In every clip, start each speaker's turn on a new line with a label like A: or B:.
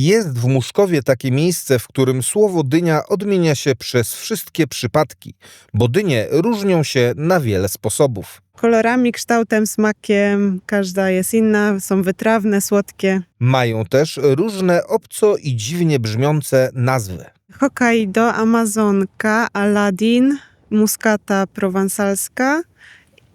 A: Jest w Muszkowie takie miejsce, w którym słowo dynia odmienia się przez wszystkie przypadki, bo dynie różnią się na wiele sposobów.
B: Kolorami, kształtem, smakiem, każda jest inna, są wytrawne, słodkie.
A: Mają też różne obco i dziwnie brzmiące nazwy.
B: Hokkaido, Amazonka, Aladdin, muskata prowansalska,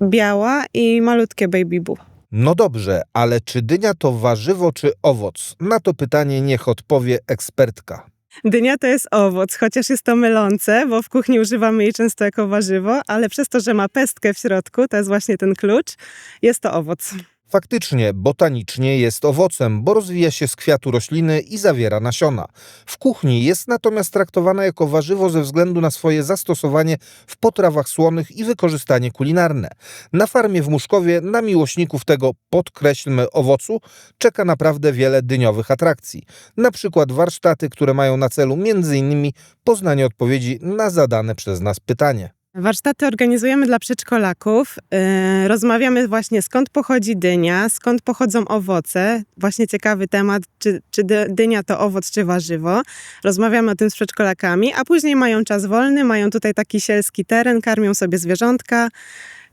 B: biała i malutkie baby boo.
A: No dobrze, ale czy dynia to warzywo czy owoc? Na to pytanie niech odpowie ekspertka.
B: Dynia to jest owoc, chociaż jest to mylące, bo w kuchni używamy jej często jako warzywo, ale przez to, że ma pestkę w środku, to jest właśnie ten klucz, jest to owoc.
A: Faktycznie, botanicznie jest owocem, bo rozwija się z kwiatu rośliny i zawiera nasiona. W kuchni jest natomiast traktowana jako warzywo ze względu na swoje zastosowanie w potrawach słonych i wykorzystanie kulinarne. Na farmie w Muszkowie na miłośników tego, podkreślmy, owocu czeka naprawdę wiele dyniowych atrakcji. Na przykład warsztaty, które mają na celu m.in. poznanie odpowiedzi na zadane przez nas pytanie.
B: Warsztaty organizujemy dla przedszkolaków. Yy, rozmawiamy właśnie skąd pochodzi dynia, skąd pochodzą owoce. Właśnie ciekawy temat, czy, czy dy- dynia to owoc, czy warzywo. Rozmawiamy o tym z przedszkolakami, a później mają czas wolny, mają tutaj taki sielski teren, karmią sobie zwierzątka,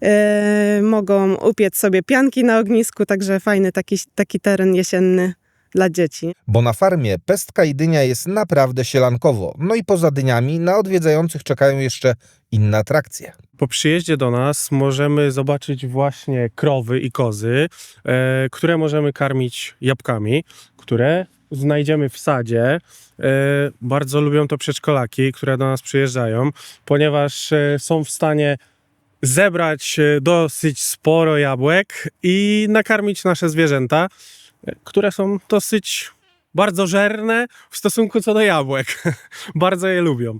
B: yy, mogą upiec sobie pianki na ognisku, także fajny taki, taki teren jesienny dla dzieci.
A: Bo na farmie pestka i dynia jest naprawdę sielankowo. No i poza dyniami na odwiedzających czekają jeszcze inne atrakcje.
C: Po przyjeździe do nas możemy zobaczyć właśnie krowy i kozy, e, które możemy karmić jabłkami, które znajdziemy w sadzie. E, bardzo lubią to przedszkolaki, które do nas przyjeżdżają, ponieważ e, są w stanie zebrać e, dosyć sporo jabłek i nakarmić nasze zwierzęta, które są dosyć bardzo żerne w stosunku co do jabłek. bardzo je lubią.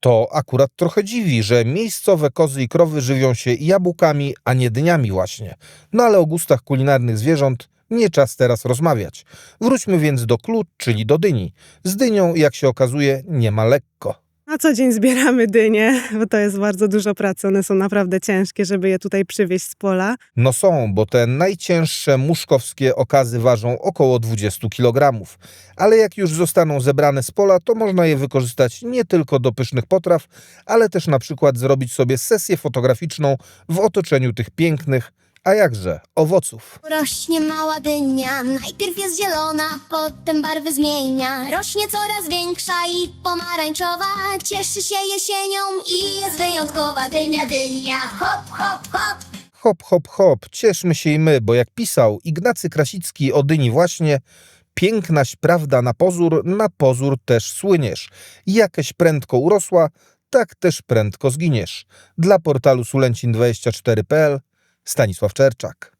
A: To akurat trochę dziwi, że miejscowe kozy i krowy żywią się jabłkami, a nie dyniami właśnie. No ale o gustach kulinarnych zwierząt nie czas teraz rozmawiać. Wróćmy więc do klut, czyli do dyni. Z dynią, jak się okazuje, nie ma lekko.
B: Na co dzień zbieramy dynie, bo to jest bardzo dużo pracy. One są naprawdę ciężkie, żeby je tutaj przywieźć z pola.
A: No są, bo te najcięższe muszkowskie okazy ważą około 20 kg. Ale jak już zostaną zebrane z pola, to można je wykorzystać nie tylko do pysznych potraw, ale też na przykład zrobić sobie sesję fotograficzną w otoczeniu tych pięknych, a jakże, owoców.
D: Rośnie mała dynia, najpierw jest zielona, potem barwy zmienia. Rośnie coraz większa i pomarańczowa, cieszy się jesienią i jest wyjątkowa dynia, dynia. Hop, hop, hop.
A: Hop, hop, hop, cieszmy się i my, bo jak pisał Ignacy Krasicki o dyni właśnie, pięknaś prawda na pozór, na pozór też słyniesz. Jakeś prędko urosła, tak też prędko zginiesz. Dla portalu sulęcin24.pl Stanisław Czerczak.